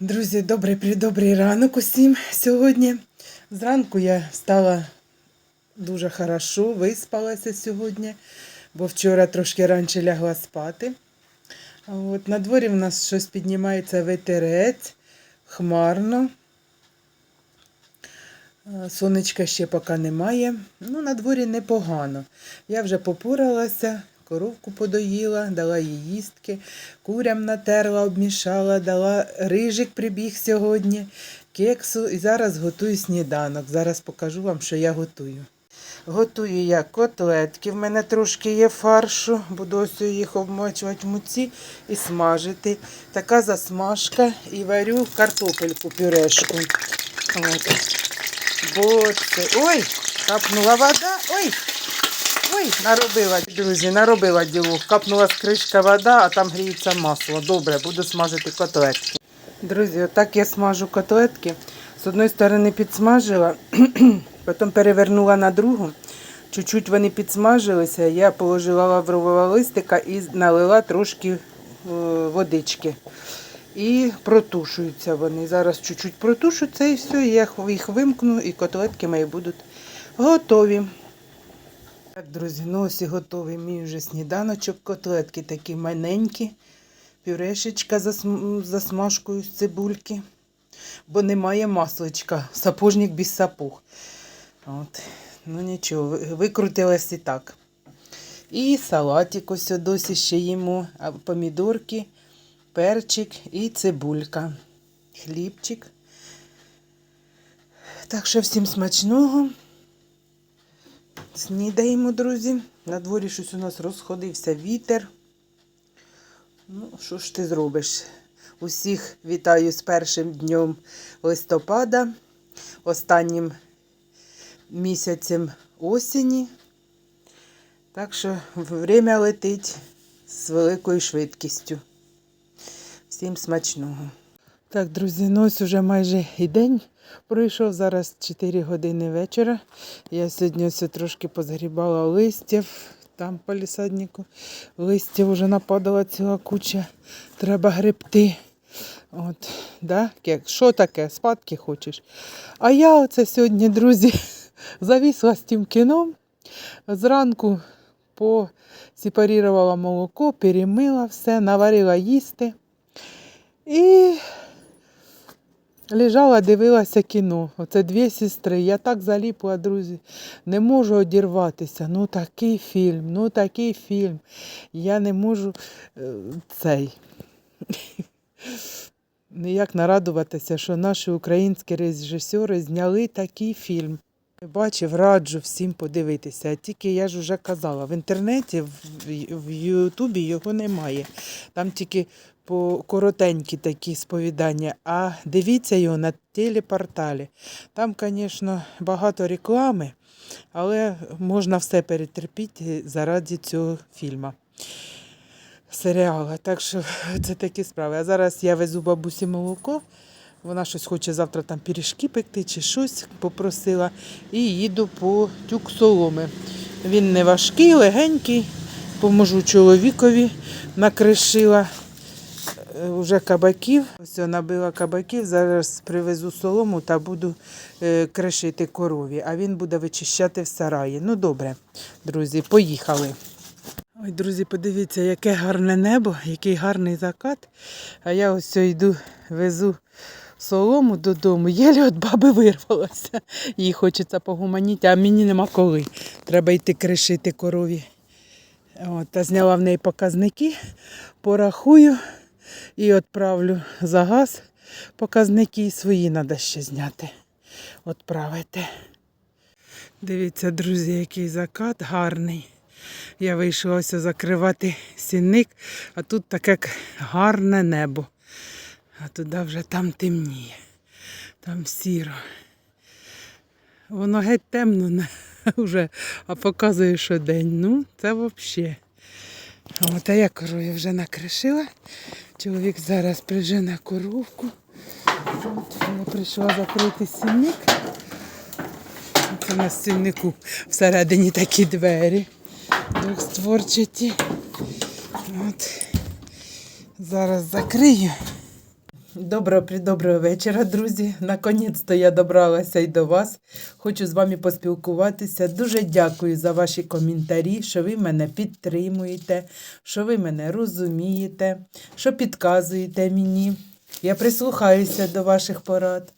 Друзі, добрий добрий ранок усім сьогодні. Зранку я встала дуже хорошо, виспалася сьогодні, бо вчора трошки раніше лягла спати. От, на дворі в нас щось піднімається ветерець, хмарно. Сонечка ще поки немає. Ну, на дворі непогано. Я вже попоралася, коровку подоїла, дала їй їстки, курям натерла, обмішала, дала рижик прибіг сьогодні, кексу і зараз готую сніданок. Зараз покажу вам, що я готую. Готую я котлетки. В мене трошки є фаршу, буду ось їх обмочувати в муці і смажити. Така засмажка і варю картопельку пюрешку. От. Ой, капнула вода. Ой! Ой, наробила, друзі, наробила діло. Капнула з кришка вода, а там гріється масло. Добре, буду смажити котлетки. Друзі, отак я смажу котлетки. З одної сторони підсмажила, потім перевернула на другу. Чуть-чуть вони підсмажилися, я положила лаврового листика і налила трошки е, водички. І протушуються вони. Зараз чуть-чуть протушуються і все, я їх вимкну, і котлетки мої будуть готові. Так, друзі, ну ось і готовий мій вже сніданочок. Котлетки такі маленькі, пюрешечка за см- за смажкою з цибульки, бо немає масличка, сапожник без сапог. От. Ну нічого, викрутилась і так. І салатик ось досі ще їмо, помідорки, перчик і цибулька. Хлібчик. Так що всім смачного. Снідаємо, друзі. На дворі щось у нас розходився вітер. Ну, що ж ти зробиш? Усіх вітаю з першим днем листопада, останнім місяцем осені. Так що время летить з великою швидкістю. Всім смачного. Так, друзі, ну ось уже майже і день пройшов. Зараз 4 години вечора. Я сьогодні ось трошки позгрібала листів там по лісаднику. Листів вже нападала ціла куча. Треба гребти. От, да? Що таке? Спадки хочеш? А я оце сьогодні, друзі, завісла з тим кіном. Зранку посепарувала молоко, перемила все, наварила їсти. І лежала, дивилася кіно. Оце дві сестри. Я так заліпла, друзі. Не можу одірватися. Ну такий фільм, ну такий фільм. Я не можу е, цей. Ніяк нарадуватися, що наші українські режисери зняли такий фільм. Бачив, раджу всім подивитися. Тільки я ж вже казала, в інтернеті, в, Ютубі його немає. Там тільки коротенькі такі сповідання. А дивіться його на телепорталі. Там, звісно, багато реклами, але можна все перетерпіти заради цього фільму. Серіала. Так що це такі справи. А зараз я везу бабусі молоко. Вона щось хоче завтра там пиріжки пекти чи щось попросила. І їду по тюк соломи. Він не важкий, легенький. Поможу чоловікові накришила вже кабаків. Ось набила кабаків. Зараз привезу солому та буду е, кришити корові, а він буде вичищати в сараї. Ну добре, друзі, поїхали. Ой, друзі, подивіться, яке гарне небо, який гарний закат. А я ось йду, везу солому додому. Єлі от баби вирвалася. Їй хочеться погуманіти, а мені нема коли. Треба йти кришити корові. От, та зняла в неї показники, порахую і відправлю за газ. Показники свої треба ще зняти. Відправити. Дивіться, друзі, який закат гарний. Я вийшла ось закривати сінник, а тут таке гарне небо. А туди вже там темніє, там сіро. Воно геть темно вже, а показує, що день. Ну, це взагалі. От, а я корові вже накришила. Чоловік зараз прижене коровку. От, я прийшла закрити сінник. Це на сіннику всередині такі двері двохстворчаті. От. Зараз закрию. Доброго придоброго вечора, друзі. Наконець-то я добралася і до вас. Хочу з вами поспілкуватися. Дуже дякую за ваші коментарі, що ви мене підтримуєте, що ви мене розумієте, що підказуєте мені. Я прислухаюся до ваших порад.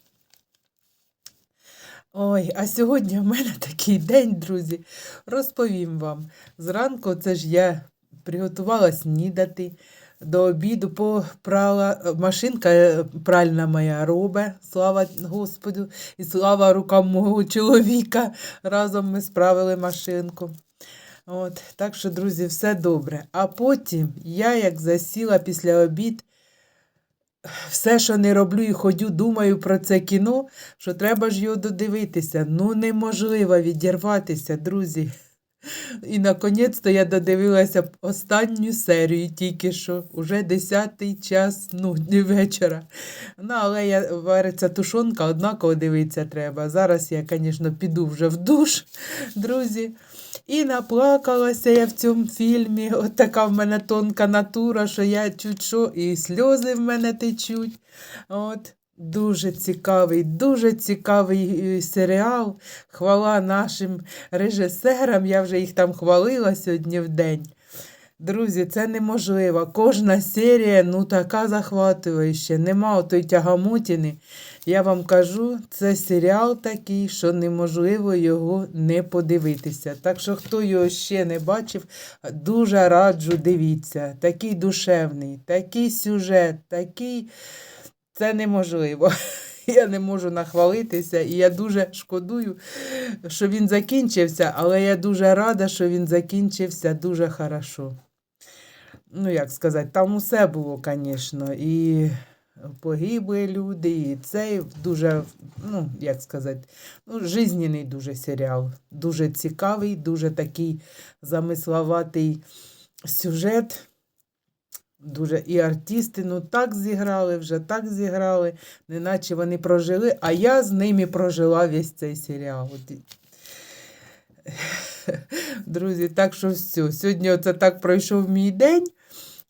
Ой, а сьогодні в мене такий день, друзі. Розповім вам. Зранку це ж я приготувала снідати. До обіду попрала машинка е, пральна моя робе, слава Господу, і слава рукам мого чоловіка. Разом ми справили машинку. От, так що, друзі, все добре. А потім я, як засіла після обід, все, що не роблю і ходю, думаю про це кіно, що треба ж його додивитися. Ну, неможливо відірватися, друзі. І наконець-то я додивилася останню серію тільки що, уже 10 час ну, вечора. Ну, але я вариться тушонка, однаково дивитися треба. Зараз я, звісно, піду вже в душ, друзі. І наплакалася я в цьому фільмі. От така в мене тонка натура, що я чуть що, і сльози в мене течуть. От. Дуже цікавий, дуже цікавий е, серіал. Хвала нашим режисерам. Я вже їх там хвалила сьогодні в день. Друзі, це неможливо. Кожна серія ну така захватуюча. Нема отої тягамотіни. Я вам кажу, це серіал такий, що неможливо його не подивитися. Так що, хто його ще не бачив, дуже раджу дивіться. Такий душевний, такий сюжет, такий. Це неможливо. Я не можу нахвалитися, і я дуже шкодую, що він закінчився, але я дуже рада, що він закінчився дуже хорошо. Ну, як сказати, там усе було, звісно, і погибли люди, і цей дуже, ну, як сказати, ну, жизненний дуже серіал. Дуже цікавий, дуже такий замисловатий сюжет. Дуже і артисти ну так зіграли, вже так зіграли, неначе вони прожили, а я з ними прожила весь цей серіал. Друзі, так що все. Сьогодні оце так пройшов мій день,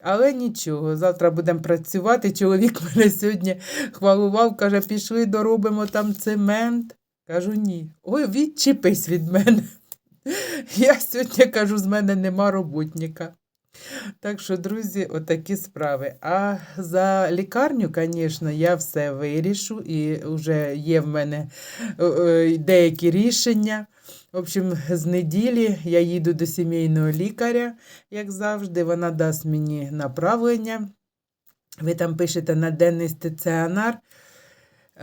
але нічого. Завтра будемо працювати. Чоловік мене сьогодні хвалував, каже, пішли, доробимо там цемент. Кажу, ні. Ой, відчепись від мене. Я сьогодні кажу, з мене нема роботника. Так що, друзі, отакі справи. А за лікарню, звісно, я все вирішу, і вже є в мене е, е, деякі рішення. В общем, з неділі я їду до сімейного лікаря, як завжди. Вона дасть мені направлення. Ви там пишете на денний стаціонар.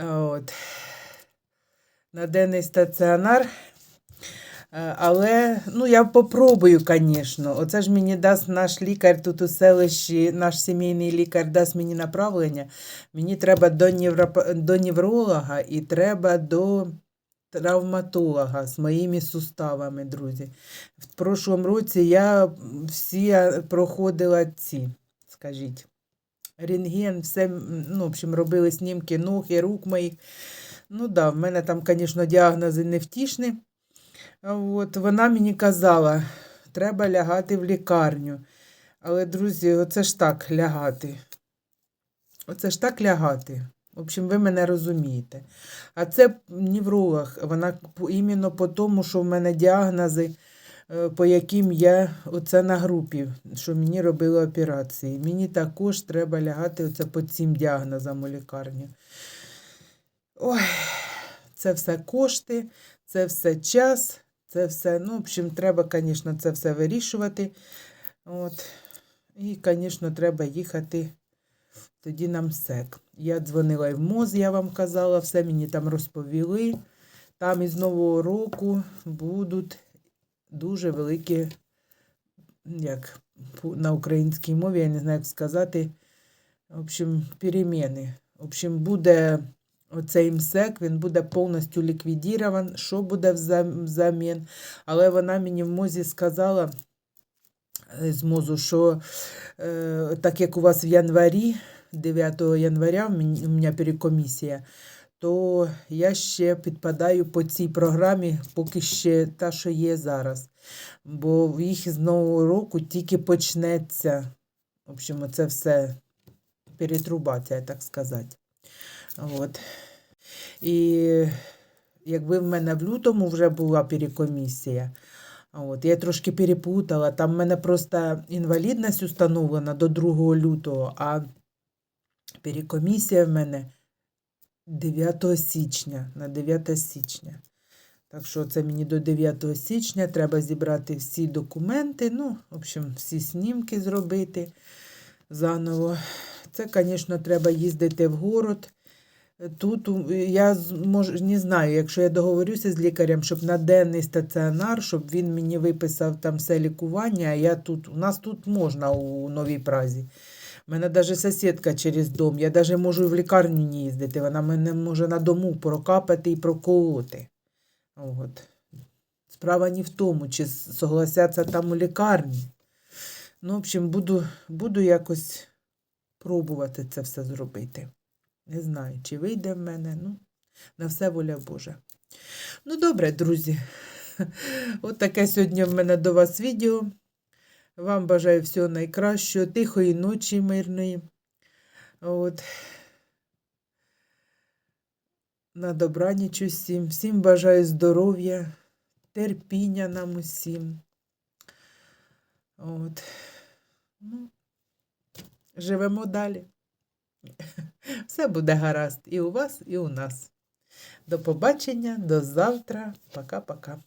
От. На денний стаціонар. Е, Але ну, я попробую, звісно. Оце ж мені дасть наш лікар тут у селищі, наш сімейний лікар дасть мені направлення. Мені треба до, невропа- до невролога і треба до травматолога з моїми суставами, друзі. В прошлому році я всі е, проходила ці, скажіть, рентген, все, ну, в общем, робили снімки ног і рук моїх. Ну да, в мене там, звісно, діагнози невтішні. От, вона мені казала, треба лягати в лікарню. Але, друзі, оце ж так лягати. Оце ж так лягати. В общем, ви мене розумієте. А це невролог. Вона іменно по тому, що в мене діагнози, е, по яким я оце на групі, що мені робили операції. Мені також треба лягати оце по цим діагнозам у лікарню. Ой, це все кошти, це все час, це все, ну, в общем, треба, звісно, це все вирішувати. От. І, звісно, треба їхати тоді на МСЕК. Я дзвонила в МОЗ, я вам казала, все мені там розповіли. Там із Нового року будуть дуже великі, як на українській мові, я не знаю, як сказати, в общем, переміни. В общем, буде оцей МСЕК, він буде повністю ліквідірований. Що буде взамін? Але вона мені в мозі сказала е, з мозу, що е, так як у вас в январі, 9 января, у мене перекомісія, то я ще підпадаю по цій програмі, поки ще та, що є зараз. Бо їх з Нового року тільки почнеться. В общем, це все перетрубація, так сказати. От. І якби в мене в лютому вже була перекомісія, от, я трошки перепутала, там в мене просто інвалідність установлена до 2 лютого, а перекомісія в мене 9 січня, на 9 січня. Так що це мені до 9 січня треба зібрати всі документи, ну, в общем, всі снімки зробити заново. Це, звісно, треба їздити в город. Тут я з- мож, не знаю, якщо я договорюся з лікарем, щоб на денний стаціонар, щоб він мені виписав там все лікування, а я тут, у нас тут можна у Новій Празі. У мене навіть сусідка через дом, я навіть можу в лікарню не їздити, вона мене може на дому прокапати і проколоти. От. Справа не в тому, чи согласяться там у лікарні. Ну, в общем, буду, буду якось пробувати це все зробити. Не знаю, чи вийде в мене. Ну, на все воля Божа. Ну, добре, друзі. От таке сьогодні в мене до вас відео. Вам бажаю всього найкращого, тихої ночі мирної. От. На добраніч усім. Всім бажаю здоров'я, терпіння нам усім. От. Ну, живемо далі. Все буде гаразд і у вас, і у нас. До побачення, до завтра. Пока-пока.